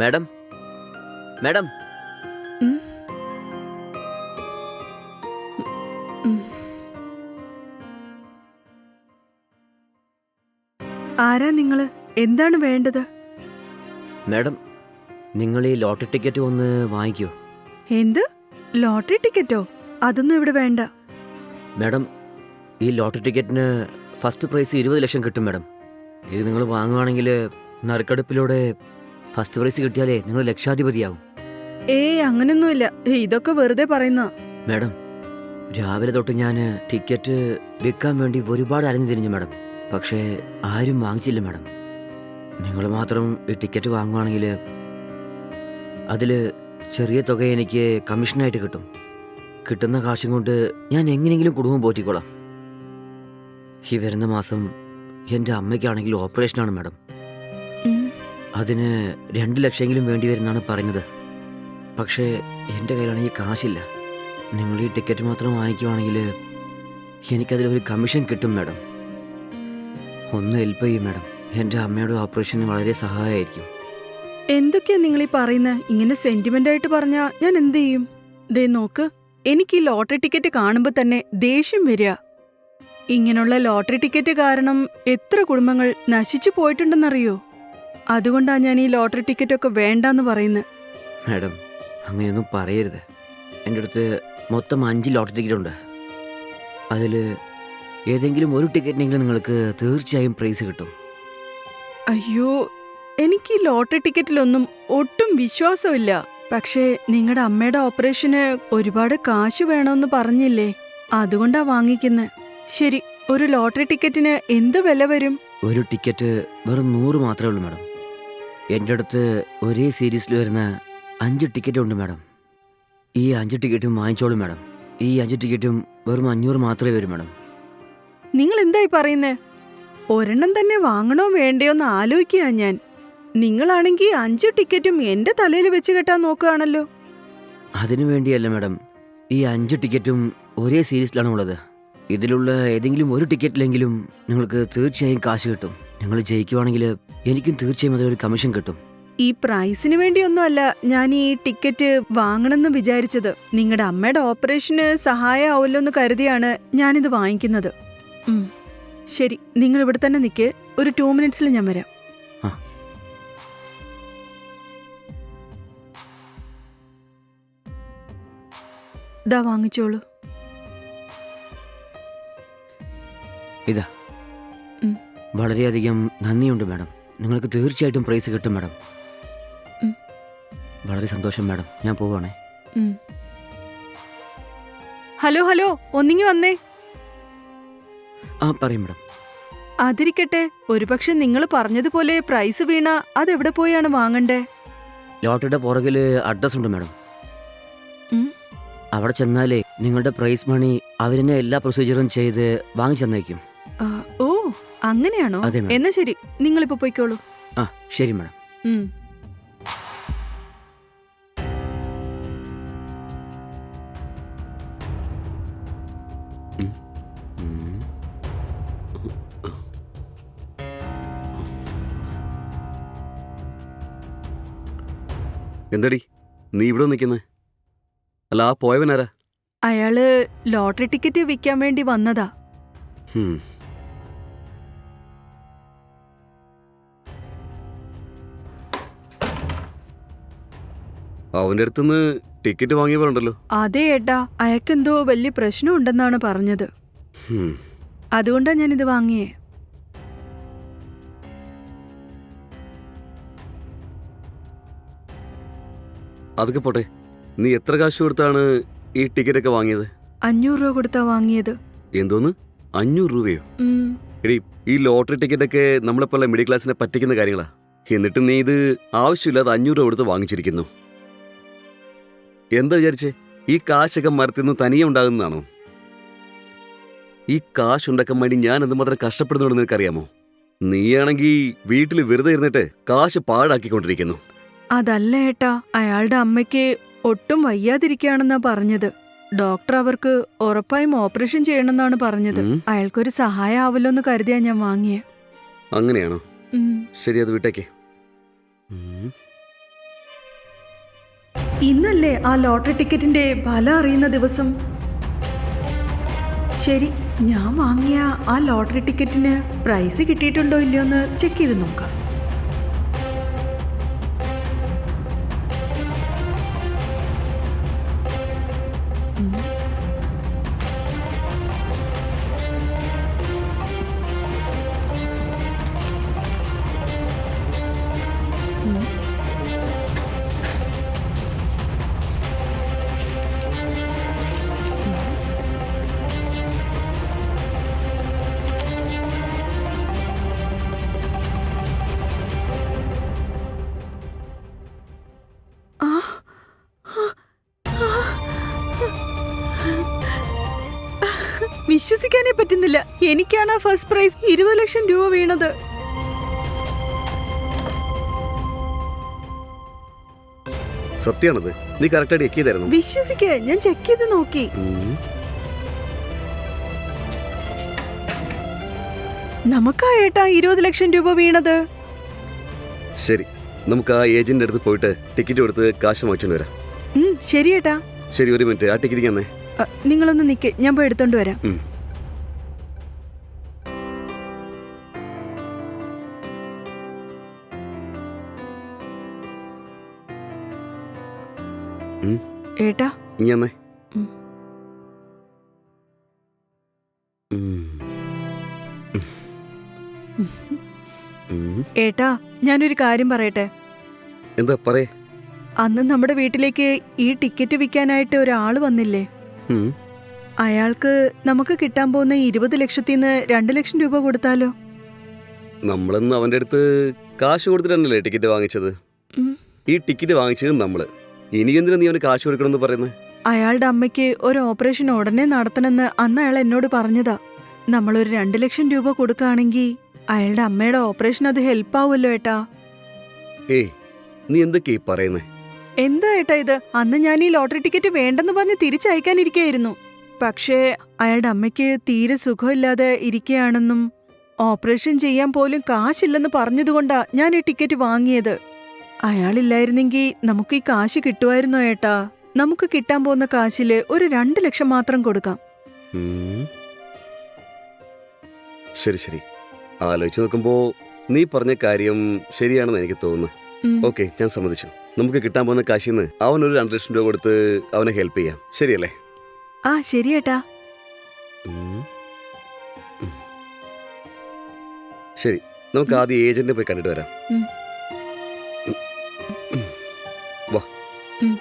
Madam? Madam. ആരാ നിങ്ങൾ? എന്താണ് വേണ്ടത്? മാഡം നിങ്ങൾ ഈ ലോട്ടറി ടിക്കറ്റ് ഒന്ന് വാങ്ങിക്കോ. എന്ത്? ലോട്ടറി ടിക്കറ്റോ? അതൊന്നും ഇവിടെ വേണ്ട. മാഡം ഈ ലോട്ടറി ടിക്കറ്റിന് ഫസ്റ്റ് പ്രൈസ് ഇരുപത് ലക്ഷം കിട്ടും മാഡം. ഇത് നിങ്ങൾ വാങ്ങുവാണെങ്കിൽ നറുക്കെടുപ്പിലൂടെ ഫസ്റ്റ് പ്രൈസ് കിട്ടിയാലേ നിങ്ങൾ ലക്ഷാധിപതിയാവും. ഏയ് അങ്ങനൊന്നുമില്ല. ഇതൊക്കെ വെറുതെ പറയുന്ന. മാഡം രാവിലെ തൊട്ട് ഞാൻ ടിക്കറ്റ് വിൽക്കാൻ വേണ്ടി ഒരുപാട് അലഞ്ഞു തിരിഞ്ഞു മാഡം. പക്ഷേ ആരും വാങ്ങിച്ചില്ല മാഡം. നിങ്ങൾ മാത്രം ഈ ടിക്കറ്റ് വാങ്ങുവാണെങ്കിൽ അതിൽ ചെറിയ തുക എനിക്ക് കമ്മീഷനായിട്ട് കിട്ടും. കിട്ടുന്ന കാശും കൊണ്ട് ഞാൻ എങ്ങനെയെങ്കിലും കുടുംബം പോറ്റിക്കോളാം. ഈ വരുന്ന മാസം എന്റെ അമ്മയ്ക്കാണെങ്കിൽ ഓപ്പറേഷനാണ് മാഡം. അതിന് രണ്ട് ലക്ഷമെങ്കിലും വേണ്ടി വരുന്നാണ് പറയുന്നത്. പക്ഷേ എന്റെ കയ്യിലാണെങ്കിൽ കാശില്ല. നിങ്ങൾ ഈ ടിക്കറ്റ് മാത്രം വാങ്ങിക്കുവാണെങ്കിൽ എനിക്കതിലൊരു കമ്മീഷൻ കിട്ടും മാഡം. ഒന്ന് ഹെൽപ്പ് ചെയ്യും മാഡം. എന്റെ അമ്മയുടെ ഓപ്പറേഷന് വളരെ സഹായമായിരിക്കും. എന്തൊക്കെയാ നിങ്ങൾ ഈ പറയുന്നത് ഇങ്ങനെ സെന്റിമെന്റ് ആയിട്ട് പറഞ്ഞാ ഞാൻ എന്ത് ചെയ്യും? ദേ നോക്ക്. എനിക്ക് ഈ ലോട്ടറി ടിക്കറ്റ് കാണുമ്പോൾ തന്നെ ദേഷ്യം വരിക. ഇങ്ങനെയുള്ള ലോട്ടറി ടിക്കറ്റ് കാരണം എത്ര കുടുംബങ്ങൾ നശിച്ചു പോയിട്ടുണ്ടെന്നറിയോ? അതുകൊണ്ടാ ഞാൻ ഈ ലോട്ടറി ടിക്കറ്റ് ഒക്കെ വേണ്ടെന്ന് പറയുന്നത് മാഡം അങ്ങനെയൊന്നും പറയരുത്. എന്റെ അടുത്ത് മൊത്തം അഞ്ച് ലോട്ടറി ടിക്കറ്റ് ഉണ്ട്. അതിൽ ഏതെങ്കിലും ഒരു ടിക്കറ്റിനെങ്കിലും നിങ്ങൾക്ക് തീർച്ചയായും പ്രൈസ് കിട്ടും. അയ്യോ എനിക്ക് ഈ ലോട്ടറി ടിക്കറ്റിലൊന്നും ഒട്ടും വിശ്വാസമില്ല. പക്ഷേ നിങ്ങളുടെ അമ്മയുടെ ഓപ്പറേഷന് ഒരുപാട് കാശ് വേണമെന്ന് പറഞ്ഞില്ലേ? അതുകൊണ്ടാ വാങ്ങിക്കുന്നത് ശരി ഒരു ലോട്ടറി ടിക്കറ്റിന് എന്ത് വില വരും? ഒരു ടിക്കറ്റ് വെറും നൂറ് മാത്രമേ ഉള്ളൂ മാഡം. എന്റെ അടുത്ത് ഒരേ സീരീസിൽ വരുന്ന അഞ്ച് ടിക്കറ്റ് ഉണ്ട് മാഡം. ഈ അഞ്ച് ടിക്കറ്റും വാങ്ങിച്ചോളൂ മാഡം. ഈ അഞ്ച് ടിക്കറ്റും വെറും അഞ്ഞൂറ് മാത്രമേ വരൂ മാഡം. നിങ്ങൾ എന്തായി പറയുന്നേ? ഒരെണ്ണം തന്നെ വാങ്ങണോ വേണ്ടയോ എന്ന് ആലോചിക്കുക ഞാൻ. നിങ്ങളാണെങ്കിൽ അഞ്ച് ടിക്കറ്റും എന്റെ തലയിൽ വെച്ച് കെട്ടാൻ നോക്കുകയാണല്ലോ. അതിനു വേണ്ടിയല്ല മാഡം. ഈ അഞ്ച് ടിക്കറ്റും ഒരേ സീരീസിലാണ് ഉള്ളത് ഇതിലുള്ള ഏതെങ്കിലും ഒരു ടിക്കറ്റിലെങ്കിലും നിങ്ങൾക്ക് തീർച്ചയായും കാശ് കിട്ടും. നിങ്ങൾ ജയിക്കുവാണെങ്കിൽ എനിക്കും തീർച്ചയായും അതിലൊരു കമ്മീഷൻ കിട്ടും. ഈ പ്രൈസിന് വേണ്ടിയൊന്നുമല്ല ഞാൻ ഈ ടിക്കറ്റ് വാങ്ങണമെന്ന് വിചാരിച്ചത്. നിങ്ങളുടെ അമ്മയുടെ ഓപ്പറേഷന് സഹായമാവല്ലോ എന്ന് കരുതിയാണ് ഞാനിത് വാങ്ങിക്കുന്നത്. ശരി നിങ്ങൾ ഇവിടെ തന്നെ നിൽക്ക് ഒരു ടു മിനിറ്റ്സിൽ ഞാൻ വരാം. ഇതാ വാങ്ങിച്ചോളൂ. ഇതാ. വളരെയധികം നന്ദിയുണ്ട് മാഡം. നിങ്ങൾക്ക് തീർച്ചയായിട്ടും പ്രൈസ് കിട്ടും മാഡം. വളരെ സന്തോഷം മാഡം. ഞാൻ പോവുകയാണേ. ഹലോ ഹലോ ഒന്നിങ്ങി വന്നേ. ആ പറയും മാഡം. അതിരിക്കട്ടെ. ഒരുപക്ഷെ നിങ്ങൾ പറഞ്ഞതുപോലെ പ്രൈസ് വീണ അതെവിടെ പോയാണ് വാങ്ങണ്ടേ? ലോട്ടറിയുടെ പുറകിൽ അഡ്രസ് ഉണ്ട് മാഡം. അവിടെ ചെന്നാലേ നിങ്ങളുടെ പ്രൈസ് മണി അവരെന്നെ എല്ലാ പ്രൊസീജിയറും ചെയ്ത് വാങ്ങിച്ചെന്നേക്കും. തന്നേക്കും ഓ അങ്ങനെയാണോ? അതെ എന്നാ ശരി നിങ്ങളിപ്പോ പോയിക്കോളൂ. ആ ശരി മാഡം. ഉം. എന്തടി? നീ ഇവിടെ നിൽക്കുന്നേ? അല്ല ആ പോയവനാരാ അയാൾ ലോട്ടറി ടിക്കറ്റ് വിൽക്കാൻ വേണ്ടി വന്നതാ. ഹും. അവന്റെ അടുത്തുനിന്ന് ടിക്കറ്റ് വാങ്ങിയപ്പോണ്ടല്ലോ അതെ ഏട്ടാ അയാൾക്കെന്തോ വലിയ പ്രശ്നം പ്രശ്നമുണ്ടെന്നാണ് പറഞ്ഞത്. അതുകൊണ്ടാ അതുകൊണ്ടാ ഞാനിത് വാങ്ങിയേ. അതൊക്കെ പോട്ടെ നീ എത്ര കാശ് കൊടുത്താണ് ഈ ടിക്കറ്റ് ഒക്കെ വാങ്ങിയത്? അഞ്ഞൂറ് രൂപ കൊടുത്താ വാങ്ങിയത്. എന്തോന്ന്? അഞ്ഞൂറ് രൂപയോ? എടി ഈ ലോട്ടറി ടിക്കറ്റ് ഒക്കെ നമ്മളെപ്പോലെ മിഡിൽ ക്ലാസ്സിനെ പറ്റിക്കുന്ന കാര്യങ്ങളാ. എന്നിട്ട് നീ ഇത് ആവശ്യമില്ലാതെ അഞ്ഞൂറ് രൂപ കൊടുത്ത് വാങ്ങിച്ചിരിക്കുന്നു. എന്താ വിചാരിച്ചേ? ഈ കാശൊക്കെ മരത്തിൽ നിന്ന് തനിയെ ഉണ്ടാകുന്നതാണോ? ഈ കാശ് ഉണ്ടാക്കാൻ വേണ്ടി ഞാൻ എന്തുമാത്രം കഷ്ടപ്പെടുന്നുണ്ടെന്ന് നിനക്കറിയാമോ? നീയാണെങ്കിൽ വീട്ടിൽ വെറുതെ ഇരുന്നിട്ട് കാശ് പാഴാക്കിക്കൊണ്ടിരിക്കുന്നു. അതല്ല ഏട്ടാ അയാളുടെ അമ്മയ്ക്ക് ഒട്ടും വയ്യാതിരിക്കുകയാണെന്നാ പറഞ്ഞത്. ഡോക്ടർ അവർക്ക് ഉറപ്പായും ഓപ്പറേഷൻ ചെയ്യണമെന്നാണ് പറഞ്ഞത്. ഉം, അയാൾക്കൊരു സഹായം ആവല്ലോ എന്ന് കരുതിയാ ഞാൻ വാങ്ങിയേ. അങ്ങനെയാണോ? ഉം. ശരി അത് വിട്ടേക്ക്. ഉം. ഇന്നല്ലേ ആ ലോട്ടറി ടിക്കറ്റിന്റെ ഫലം അറിയുന്ന ദിവസം? ശരി ഞാൻ വാങ്ങിയ ആ ലോട്ടറി ടിക്കറ്റിന് പ്രൈസ് കിട്ടിയിട്ടുണ്ടോ ഇല്ലയോ എന്ന് ചെക്ക് ചെയ്ത് നോക്കാം. വിശ്വസിക്കാനേ പറ്റുന്നില്ല. എനിക്കാണ് ഫസ്റ്റ് പ്രൈസ് ഇരുപത് ലക്ഷം രൂപ വീണത്. സത്യമാണത് നീ കറക്റ്റായിട്ട് ചെക്ക് ചെയ്തായിരുന്നു? വിശ്വസിക്കേ. ഞാൻ ചെക്ക് ചെയ്ത് നോക്കി. നമുക്കാ ഏട്ടാ ഇരുപത് ലക്ഷം രൂപ വീണത്? ശരി. നമുക്ക് ആ ഏജന്റിന്റെ അടുത്ത് പോയിട്ട് ടിക്കറ്റ് കൊടുത്ത് കാശ് മാറ്റി വരാം. ശരി ഏട്ടാ. ശരി ഒരു മിനിറ്റ് ആ ടിക്കറ്റ് തന്നെ നിങ്ങളൊന്ന് നിക്ക്. ഞാൻ പോയി എടുത്തോണ്ട് വരാം. ഏട്ടാ. ഏട്ടാ ഞാനൊരു കാര്യം പറയട്ടെ? എന്താ പറയേ? അന്ന് നമ്മുടെ വീട്ടിലേക്ക് ഈ ടിക്കറ്റ് വിൽക്കാനായിട്ട് ഒരാൾ വന്നില്ലേ. അയാൾക്ക് നമുക്ക് കിട്ടാൻ പോകുന്ന ഇരുപത് ലക്ഷത്തിൽ നിന്ന് രണ്ട് ലക്ഷം രൂപ കൊടുത്താലോ? നമ്മളിന്ന് അവന്റെ അടുത്ത് കാശ് കൊടുത്തിട്ടല്ലേ ടിക്കറ്റ് വാങ്ങിച്ചത്? ഈ ടിക്കറ്റ് വാങ്ങിച്ചത് നമ്മൾ. ഇനി എന്തിനാ നീ അവന് കാശ് കൊടുക്കണമെന്ന് പറയുന്നത് അയാളുടെ അമ്മയ്ക്ക് ഒരു ഓപ്പറേഷൻ ഉടനെ നടത്തണമെന്ന് അന്ന് അയാൾ എന്നോട് പറഞ്ഞതാ. നമ്മളൊരു രണ്ട് ലക്ഷം രൂപ കൊടുക്കുകയാണെങ്കിൽ അയാളുടെ അമ്മയുടെ ഓപ്പറേഷൻ അത് ഹെൽപ്പ് ആവുമല്ലോ ഏട്ടാ. ഏയ് നീ എന്തൊക്കെയാ പറയുന്നേ? എന്താ ഏട്ടാ ഇത്? അന്ന് ഞാൻ ഈ ലോട്ടറി ടിക്കറ്റ് വേണ്ടെന്ന് പറഞ്ഞ് തിരിച്ചയക്കാനിരിക്കായിരുന്നു പക്ഷേ അയാളുടെ അമ്മയ്ക്ക് തീരെ സുഖമില്ലാതെ ഇരിക്കുകയാണെന്നും ഓപ്പറേഷൻ ചെയ്യാൻ പോലും കാശില്ലെന്ന് പറഞ്ഞതുകൊണ്ടാ ഞാൻ ഈ ടിക്കറ്റ് വാങ്ങിയത്. അയാളില്ലായിരുന്നെങ്കിൽ നമുക്ക് ഈ കാശ് കിട്ടുമായിരുന്നോ ഏട്ടാ? നമുക്ക് കിട്ടാൻ പോകുന്ന കാശിൽ ഒരു രണ്ട് ലക്ഷം മാത്രം കൊടുക്കാം. ശരി ശരി. ആലോചിച്ച് നോക്കുമ്പോ നീ പറഞ്ഞ കാര്യം ശരിയാണെന്ന് എനിക്ക് തോന്നുന്നു. ഓക്കെ ഞാൻ സമ്മതിച്ചു. നമുക്ക് കിട്ടാൻ പോകുന്ന കാശിന്ന് അവനൊരു രണ്ട് ലക്ഷം രൂപ കൊടുത്ത് അവനെ ഹെൽപ്പ് ചെയ്യാം ശരിയല്ലേ ആ ശരി ഏട്ടാ ഉം. ഉം. ശരി നമുക്ക് ആദ്യം ഏജന്റിനെ പോയി കണ്ടിട്ട് വരാം ഉം. ഉം. ഉം. വാ ഉം.